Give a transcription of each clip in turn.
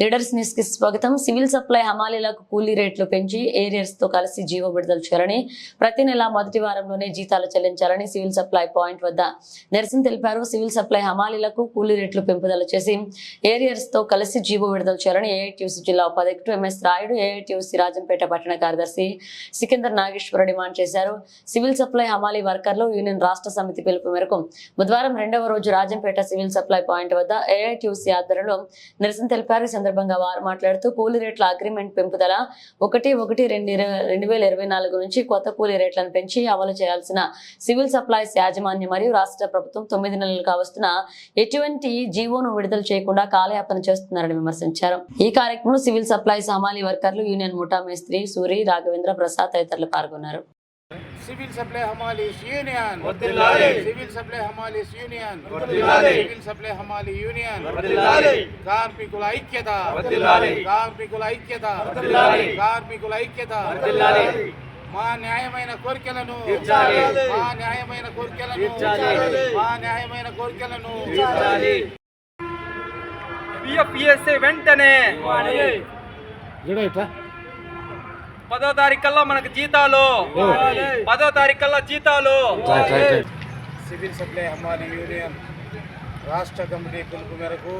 Leaders న్యూస్కి స్వాగతం. Civil supply హమాలీలకు కూలీ రేట్లు పెంచి ఏరియర్స్తో కలిసి జీవో విడుదల చేయాలని ప్రతి నెల మొదటి వారంలోనే జీతాలు చెల్లించాలని సివిల్ సప్లై పాయింట్ వద్ద నిరసన తెలిపారు. సివిల్ సప్లై హమాలీలకు కూలీ రేట్లు పెంపుదల చేసి ఏరియర్స్తో కలిసి జీవో విడుదల చేయాలని ఏఐటీయూసీ జిల్లా ఉపాధ్యక్షుడు ఎంఎస్ రాయుడు ఏఐటీయూసీ రాజంపేట పట్టణ కార్యదర్శి సికిందర్ నాగేశ్వర డిమాండ్ చేశారు. సివిల్ సప్లై హమాలీ వర్కర్లు యూనియన్ రాష్ట్ర సమితి పిలుపు మేరకు బుధవారం రెండవ రోజు రాజంపేట సివిల్ సప్లై పాయింట్ వద్ద ఏఐటీయూసీ ఆధ్వర్యంలో నిరసన తెలిపారు. సందర్భంగా వారు మాట్లాడుతూ కూలీ రేట్ల అగ్రిమెంట్ పెంపుదల ఒకటి ఒకటి రెండు రెండు వేల ఇరవై నాలుగు నుంచి కొత్త కూలీ రేట్లను పెంచి అమలు చేయాల్సిన సివిల్ సప్లైస్ యాజమాన్యం మరియు రాష్ట్ర ప్రభుత్వం తొమ్మిది నెలలుగా వస్తున్న ఎటువంటి జీవోను విడుదల చేయకుండా కాలయాపన చేస్తున్నారని విమర్శించారు. ఈ కార్యక్రమంలో సివిల్ సప్లైస్ హమాలీ వర్కర్లు యూనియన్ ముఠా మేస్త్రి సూరి రాఘవేంద్ర ప్రసాద్ తదితరులు పాల్గొన్నారు. సివిల్ సప్లై హమాలీస్ యూనియన్ వర్ధిల్లాలి. సివిల్ సప్లై హమాలీస్ యూనియన్ వర్ధిల్లాలి. సివిల్ సప్లై హమాలీ యూనియన్ వర్ధిల్లాలి. కార్మికుల ఐక్యత. కార్మికుల ఐక్యత. కార్మికుల ఐక్యత. మా న్యాయమైన కోరికలను. మా న్యాయమైన కోరికలను. మా న్యాయమైన కోరికలను వెంటనే పదో తారీఖు కల్లా మనకు జీతాలు. పదో తారీఖు కల్లా జీతాలు సివిల్ సప్లై హమాలి యూనియన్ రాష్ట్ర కమిటీ పిలుపు మేరకు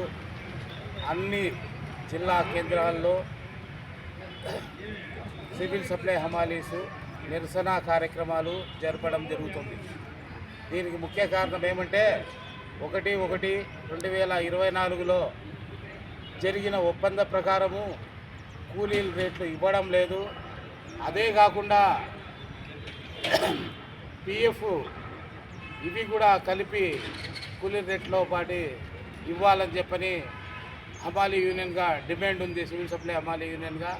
అన్ని జిల్లా కేంద్రాల్లో సివిల్ సప్లై హమాలీసు నిరసన కార్యక్రమాలు జరపడం జరుగుతుంది. దీనికి ముఖ్య కారణం ఏమంటే ఒకటి ఒకటి రెండు వేల ఇరవై నాలుగులో జరిగిన ఒప్పంద ప్రకారము కూలీల రేట్లు ఇవ్వడం లేదు. అదే కాకుండా పిఎఫ్ ఇవి కూడా కలిపి కూలీ రేట్లో పాటి ఇవ్వాలని చెప్పని అమాలీ యూనియన్గా డిమాండ్ ఉంది సివిల్ సప్లై హమాలీ యూనియన్గా.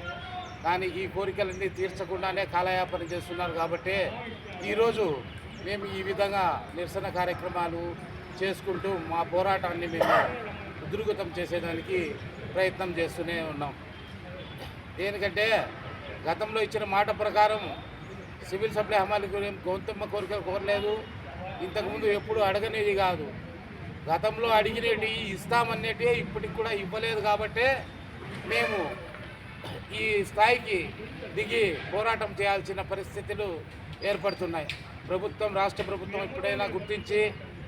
కానీ ఈ కోరికలన్నీ తీర్చకుండానే కాలయాపన చేస్తున్నారు కాబట్టి ఈరోజు మేము ఈ విధంగా నిరసన కార్యక్రమాలు చేసుకుంటూ మా పోరాటాన్ని మేము ఉధృగతం చేసేదానికి ప్రయత్నం చేస్తూనే ఉన్నాం. దేనికంటే గతంలో ఇచ్చిన మాట ప్రకారం సివిల్ సప్లై హమాలి గౌతమ్మ కోరికలు కోరలేదు. ఇంతకుముందు ఎప్పుడు అడగనేది కాదు. గతంలో అడిగినవి ఇస్తామనేటివి ఇప్పటికి కూడా ఇవ్వలేదు కాబట్టే మేము ఈ స్థాయికి దిగి పోరాటం చేయాల్సిన పరిస్థితులు ఏర్పడుతున్నాయి. ప్రభుత్వం రాష్ట్ర ప్రభుత్వం ఎప్పుడైనా గుర్తించి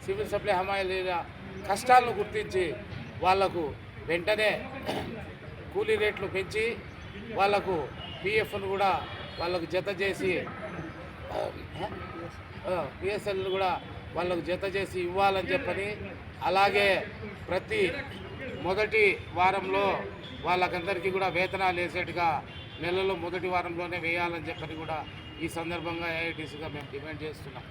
సివిల్ సప్లై హమాలీల కష్టాలను గుర్తించి వాళ్ళకు వెంటనే కూలీ రేట్లు పెంచి వాళ్ళకు పిఎఫ్ను కూడా వాళ్ళకు జత చేసి పిఎస్ఎల్ కూడా వాళ్ళకు జత చేసి ఇవ్వాలని చెప్పని అలాగే ప్రతి మొదటి వారంలో వాళ్ళకందరికీ కూడా వేతనాలు వేసేట్టుగా నెలలో మొదటి వారంలోనే వేయాలని చెప్పని కూడా ఈ సందర్భంగా ఏఐటీసీగా మేము డిమాండ్ చేస్తున్నాం.